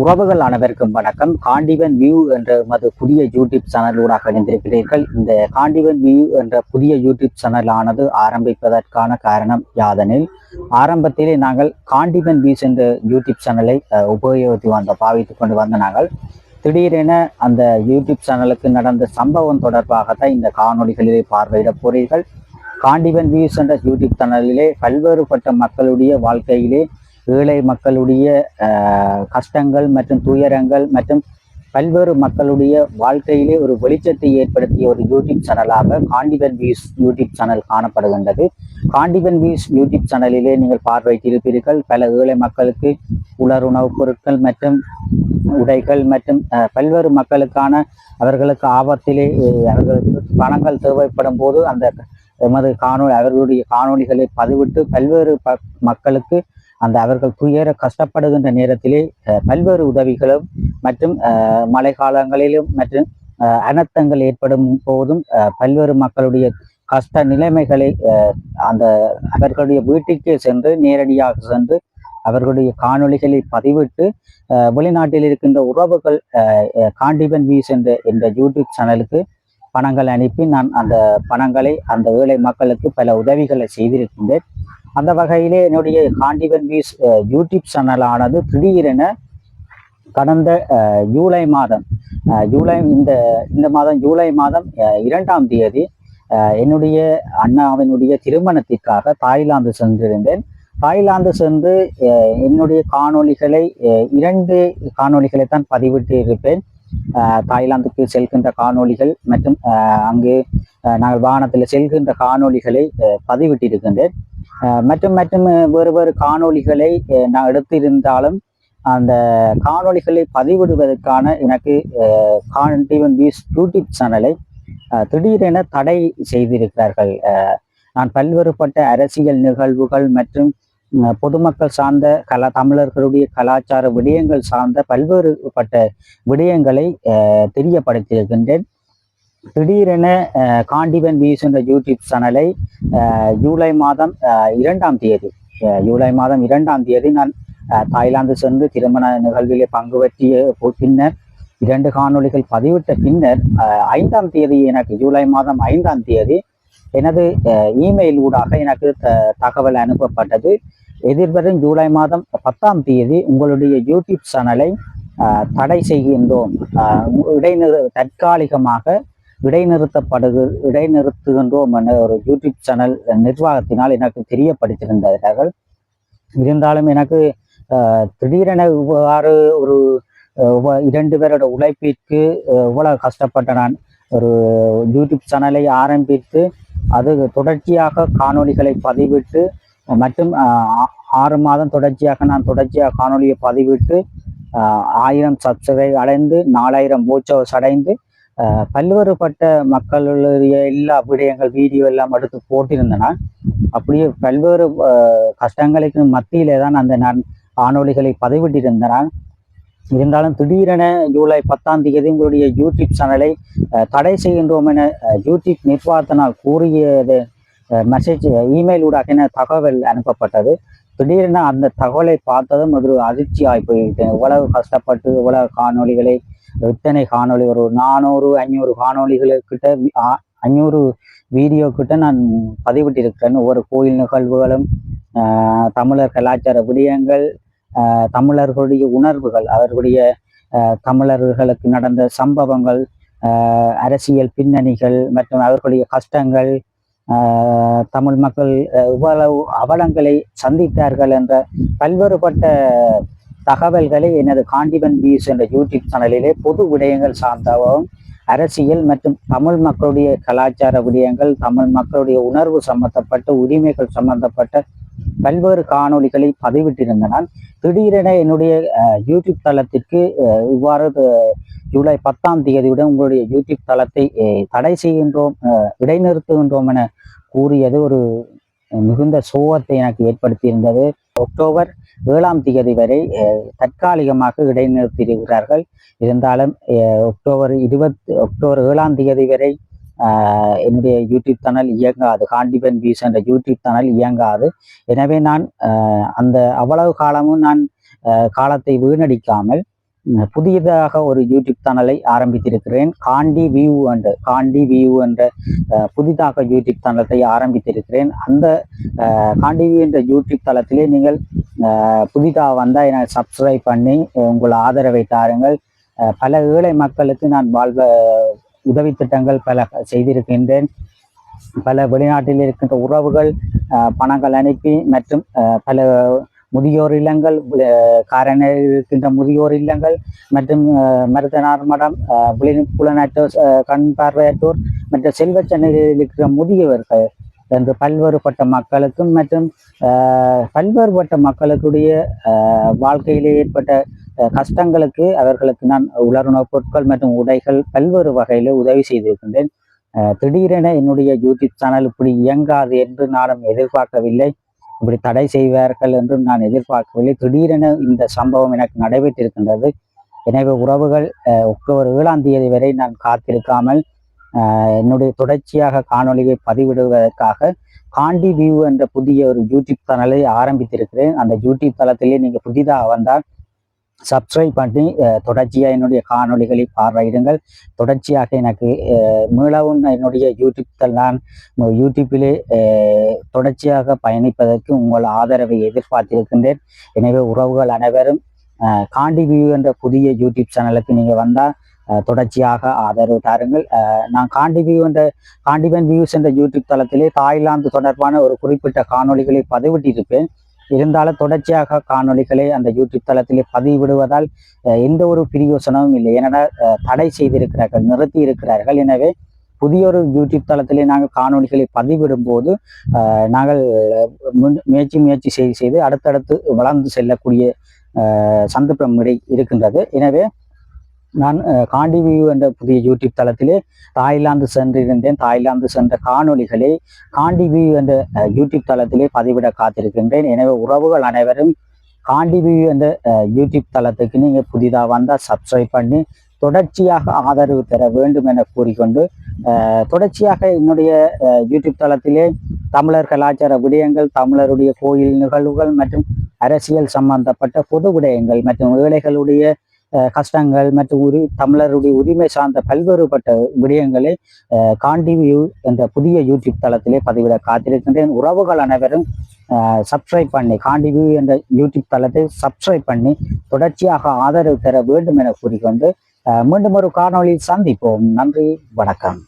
உறவுகள் அனைவருக்கும் வணக்கம். காண்டிவன் வியூ என்ற மது புதிய யூடியூப் சேனலூடாக இணைந்திருக்கிறீர்கள். இந்த காண்டிவன் வியூ என்ற புதிய யூடியூப் சேனலானது ஆரம்பிப்பதற்கான காரணம் யாதெனில் ஆரம்பத்திலே நாங்கள் காண்டிவன் வியூஸ் என்ற யூடியூப் சேனலை உபயோகித்து வந்த பாவித்துக் கொண்டு வந்த நாங்கள் திடீரென அந்த யூடியூப் சேனலுக்கு நடந்த சம்பவம் தொடர்பாகத்தான் இந்த காணொலிகளிலே பார்வையிட போறீர்கள். காண்டிவன் வியூஸ் என்ற யூடியூப் சேனலிலே பல்வேறுபட்ட மக்களுடைய வாழ்க்கையிலே ஏழை மக்களுடைய கஷ்டங்கள் மற்றும் துயரங்கள் மற்றும் பல்வேறு மக்களுடைய வாழ்க்கையிலே ஒரு வெளிச்சத்தை ஏற்படுத்திய ஒரு யூடியூப் சேனலாக காண்டிவன் வியூஸ் யூடியூப் சேனல் காணப்படுகின்றது. காண்டிவன் வியூஸ் யூடியூப் சேனலிலே நீங்கள் பார்வையிட்டிருப்பீர்கள். பல ஏழை மக்களுக்கு உலர் உணவுப் பொருட்கள் மற்றும் உடைகள் மற்றும் பல்வேறு மக்களுக்கான அவர்களுக்கு ஆபத்திலே அவர்களுக்கு பணங்கள் தேவைப்படும் போது அந்த எமது காணொளி அவர்களுடைய காணொளிகளை பதிவிட்டு பல்வேறு ப மக்களுக்கு அந்த அவர்கள் துயர கஷ்டப்படுகின்ற நேரத்திலே பல்வேறு உதவிகளும் மற்றும் அஹ், மழை காலங்களிலும் மற்றும் அனர்த்தங்கள் ஏற்படும் போதும் அஹ், பல்வேறு மக்களுடைய கஷ்ட நிலைமைகளை அஹ், அந்த அவர்களுடைய வீட்டுக்கே சென்று நேரடியாக சென்று அவர்களுடைய காணொளிகளை பதிவிட்டு அஹ், வெளிநாட்டில் இருக்கின்ற உறவுகள் அஹ், காண்டிபன் வியூஸ் என்ற இந்த யூடியூப் சேனலுக்கு பணங்கள் அனுப்பி நான் அந்த பணங்களை அந்த ஏழை மக்களுக்கு பல உதவிகளை செய்திருக்கின்றேன். அந்த வகையிலே என்னுடைய காண்டிவன் வியூஸ் யூடியூப் சேனலானது திடீரென கடந்த ஜூலை மாதம் ஜூலை இந்த இந்த மாதம் ஜூலை மாதம் இரண்டாம் தேதி என்னுடைய அண்ணாவினுடைய திருமணத்திற்காக தாய்லாந்து சென்றிருந்தேன். தாய்லாந்து சென்று என்னுடைய காணொளிகளை இரண்டு காணொளிகளை தான் பதிவிட்டு இருப்பேன். தாய்லாந்துக்கு செல்கின்ற காணொளிகள் மற்றும் அங்கு நாங்கள் வாகனத்தில் செல்கின்ற காணொளிகளை பதிவிட்டிருக்கின்றேன் மற்றும் மற்றும் வேறு வேறு காணொளிகளை நான் எடுத்திருந்தாலும் அந்த காணொளிகளை பதிவிடுவதற்கான எனக்கு கான்டிவன் வியூஸ் யூடியூப் சேனலை திடீரென தடை செய்திருக்கிறார்கள். நான் பல்வேறுபட்ட அரசியல் நிகழ்வுகள் மற்றும் பொதுமக்கள் சார்ந்த கலா தமிழர்களுடைய கலாச்சார விடயங்கள் சார்ந்த பல்வேறுபட்ட விடயங்களை தெரியப்படுத்தியிருக்கின்றேன். திடீரென காண்டிபன் வியூஸ் என்ற யூடியூப் சேனலை ஜூலை மாதம் இரண்டாம் தேதி ஜூலை மாதம் இரண்டாம் தேதி நான் தாய்லாந்து சென்று திருமண நிகழ்விலே பங்கு பற்றிய பின்னர் இரண்டு காணொளிகள் பதிவிட்ட பின்னர் ஐந்தாம் தேதி எனக்கு ஜூலை மாதம் ஐந்தாம் தேதி எனது இமெயில் ஊடாக எனக்கு த- தகவல் அனுப்பப்பட்டது. எதிர்வரும் ஜூலை மாதம் பத்தாம் தேதி உங்களுடைய யூடியூப் சேனலை தடை செய்கின்றோம். இடைநிறு தற்காலிகமாக இடைநிறுத்தப்படுகு இடைநிறுத்துகின்றோம் என ஒரு யூடியூப் சேனல் நிர்வாகத்தினால் எனக்கு தெரியப்படுத்தியிருந்தார்கள் இருந்தாலும் எனக்கு திடீரென இவ்வாறு ஒரு இரண்டு பேரோட உழைப்பிற்கு இவ்வளவு கஷ்டப்பட்ட நான் ஒரு யூடியூப் சேனலை ஆரம்பித்து அது தொடர்ச்சியாக காணொளிகளை பதிவிட்டு மற்றும் ஆறு மாதம் தொடர்ச்சியாக நான் தொடர்ச்சியாக காணொளியை பதிவிட்டு ஆயிரம் சப்ஸ்கிரைப் அடைந்து நாலாயிரம் போச்சோஸ் அடைந்து பல்வேறுபட்ட மக்களுடைய எல்லா விடயங்கள் வீடியோ எல்லாம் எடுத்து போட்டிருந்தனால் அப்படியே பல்வேறு கஷ்டங்களுக்கு மத்தியிலே தான் அந்த நான் காணொலிகளை பதிவிட்டிருந்தேன் இருந்தாலும் திடீரென ஜூலை பத்தாம் தேதி உங்களுடைய யூடியூப் சேனலை தடை செய்கின்றோம் என யூடியூப் நிர்வாகத்தினால் கூறியது மெசேஜ் இமெயில் ஊடாக என தகவல் அனுப்பப்பட்டது. திடீரென அந்த தகவலை பார்த்ததும் அது அதிர்ச்சி ஆகி போயிட்டேன் இவ்வளவு கஷ்டப்பட்டு இவ்வளவு காணொளிகளை இத்தனை காணொலி ஒரு நானூறு ஐநூறு காணொளிகளுக்கிட்ட ஐநூறு வீடியோ கிட்ட நான் பதிவிட்டிருக்கிறேன் ஒவ்வொரு கோயில் நிகழ்வுகளும் தமிழர் கலாச்சார விடயங்கள் தமிழர்களுடைய உணர்வுகள் அவர்களுடைய தமிழர்களுக்கு நடந்த சம்பவங்கள் அரசியல் பின்னணிகள் மற்றும் அவர்களுடைய கஷ்டங்கள் தமிழ் மக்கள் இவ்வளவு அவலங்களை சந்தித்தார்கள் என்ற பல்வேறுபட்ட தகவல்களை எனது காண்டிபன் வியூஸ் என்ற யூடியூப் சேனலிலே பொது விடயங்கள் சார்ந்தவும் அரசியல் மற்றும் தமிழ் மக்களுடைய கலாச்சார விடயங்கள் தமிழ் மக்களுடைய உணர்வு சம்பந்தப்பட்ட உரிமைகள் சம்பந்தப்பட்ட பல்வேறு காணொளிகளை பதிவிட்டிருந்தனால் திடீரென என்னுடைய யூடியூப் தளத்திற்கு இவ்வாறு ஜூலை பத்தாம் தேதியுடன் உங்களுடைய யூடியூப் தளத்தை தடை செய்கின்றோம் இடைநிறுத்துகின்றோம் என கூறியது ஒரு மிகுந்த சோகத்தை எனக்கு ஏற்படுத்தியிருந்தது. அக்டோபர் ஏழாம் தேதி வரை தற்காலிகமாக இடைநிறுத்தியிருக்கிறார்கள். இருந்தாலும் அக்டோபர் இருபத்தி அக்டோபர் ஏழாம் தேதி வரை என்னுடைய யூடியூப் சேனல் இயங்காது. காண்டிபன் வியூஸ் என்ற யூடியூப் சேனல் இயங்காது. எனவே நான் அந்த அவ்வளவு காலமும் நான் காலத்தை வீணடிக்காமல் புதியதாக ஒரு யூடியூப் சேனலை ஆரம்பித்திருக்கிறேன். காண்டி வியூ என்ற காண்டி வியூ என்ற புதிதாக யூடியூப் தளத்தை ஆரம்பித்திருக்கிறேன். அந்த காண்டி வியூ என்ற யூடியூப் தளத்திலே நீங்கள் புதிதாக வந்தால் என்னை சப்ஸ்கிரைப் பண்ணி உங்கள் ஆதரவை தாருங்கள். பல ஏழை மக்களுக்கு நான் வாழ்வ உதவி திட்டங்கள் பல செய்திருக்கின்றேன். பல வெளிநாட்டில் இருக்கின்ற உறவுகள் பணங்கள் அனுப்பி மற்றும் பல முதியோர் இல்லங்கள் காரணம் இருக்கின்ற முதியோர் இல்லங்கள் மற்றும் அஹ், மருதனார் மடம் புலி- கண் பார்வையற்றோர் மற்றும் செல்வ சென்னையில் இருக்கிற முதியவர்கள் என்று பல்வேறுபட்ட மக்களுக்கும் மற்றும் பல்வேறுபட்ட மக்களுக்குடைய வாழ்க்கையிலே ஏற்பட்ட கஷ்டங்களுக்கு அவர்களுக்கு நான் உலருணவுப் பொருட்கள் மற்றும் உடைகள் பல்வேறு வகையில் உதவி செய்திருக்கின்றேன். திடீரென என்னுடைய யூடியூப் சேனல் இப்படி இயங்காது என்று நானும் எதிர்பார்க்கவில்லை. இப்படி தடை செய்வார்கள் என்றும் நான் எதிர்பார்க்கவில்லை. திடீரென இந்த சம்பவம் எனக்கு நடைபெற்றிருக்கின்றது. எனவே உறவுகள் அக்டோபர் ஏழாம் தேதி வரை நான் காத்திருக்காமல் என்னுடைய தொடர்ச்சியாக காணொளியை பதிவிடுவதற்காக காண்டி வியூ என்ற புதிய ஒரு யூடியூப் சேனலை ஆரம்பித்திருக்கிறேன். அந்த யூடியூப் தளத்திலே நீங்கள் புதிதாக வந்தால் சப்ஸ்கிரைப் பண்ணி தொடர்ச்சியாக என்னுடைய காணொளிகளை பார்வையிடுங்கள். தொடர்ச்சியாக எனக்கு மீளவும் என்னுடைய யூடியூப் தள- நான் யூடியூப்பிலே தொடர்ச்சியாக பயணிப்பதற்கு உங்கள் ஆதரவை எதிர்பார்த்திருக்கின்றேன். எனவே உறவுகள் அனைவரும் காண்டி வியூ என்ற புதிய யூடியூப் சேனலுக்கு நீங்கள் வந்தால் தொடர்ச்சியாக ஆதரவு தாருங்கள். நான் காண்டி வியூ என்ற காண்டிவன் வியூஸ் என்ற யூடியூப் தளத்திலே தாய்லாந்து தொடர்பான ஒரு குறிப்பிட்ட காணொளிகளை பதிவிட்டிருப்பேன். இருந்தாலும் தொடர்ச்சியாக காணொளிகளை அந்த யூடியூப் தளத்திலே பதிவிடுவதால் எந்த ஒரு பிரயோசனமும் இல்லை. ஏன்னா தடை செய்திருக்கிறார்கள் நிறுத்தி இருக்கிறார்கள் எனவே புதிய ஒரு யூடியூப் தளத்திலே நாங்கள் காணொளிகளை பதிவிடும் போது நாங்கள் முன்- முயற்சி முயற்சி செய்து செய்து அடுத்தடுத்து வளர்ந்து செல்லக்கூடிய சந்தர்ப்பம் இடை- இருக்கின்றது. எனவே நான் காண்டிவியூ என்ற புதிய யூடியூப் தளத்திலே தாய்லாந்து சென்றிருந்தேன். தாய்லாந்து சென்ற காணொளிகளை காண்டிவியூ என்ற யூடியூப் தளத்திலே பதிவிட காத்திருக்கின்றேன். எனவே உறவுகள் அனைவரும் காண்டிவியூ என்ற யூடியூப் தளத்துக்கு நீங்கள் புதிதாக வந்தால் சப்ஸ்கிரைப் பண்ணி தொடர்ச்சியாக ஆதரவு தர வேண்டும் என கூறிக்கொண்டு தொடர்ச்சியாக என்னுடைய யூடியூப் தளத்திலே தமிழர் கலாச்சார விடயங்கள் தமிழருடைய கோயில் நிகழ்வுகள் மற்றும் அரசியல் சம்பந்தப்பட்ட பொது விடயங்கள் மற்றும் ஏழைகளுடைய கஷ்டங்கள் மற்றும் உரி தமிழருடைய உரிமை சார்ந்த பல்வேறுபட்ட விடயங்களை காண்டிவியூ காண்டி வியூ என்ற புதிய யூடியூப் தளத்திலே பதிவிட காத்திருக்கின்றேன். உறவுகள் அனைவரும் சப்ஸ்கிரைப் பண்ணி காண்டி வியூ என்ற யூடியூப் தளத்தை சப்ஸ்கிரைப் பண்ணி தொடர்ச்சியாக ஆதரவு தர வேண்டும் என கூறிக்கொண்டு மீண்டும் ஒரு காணொலியில் சந்திப்போம். நன்றி வணக்கம்.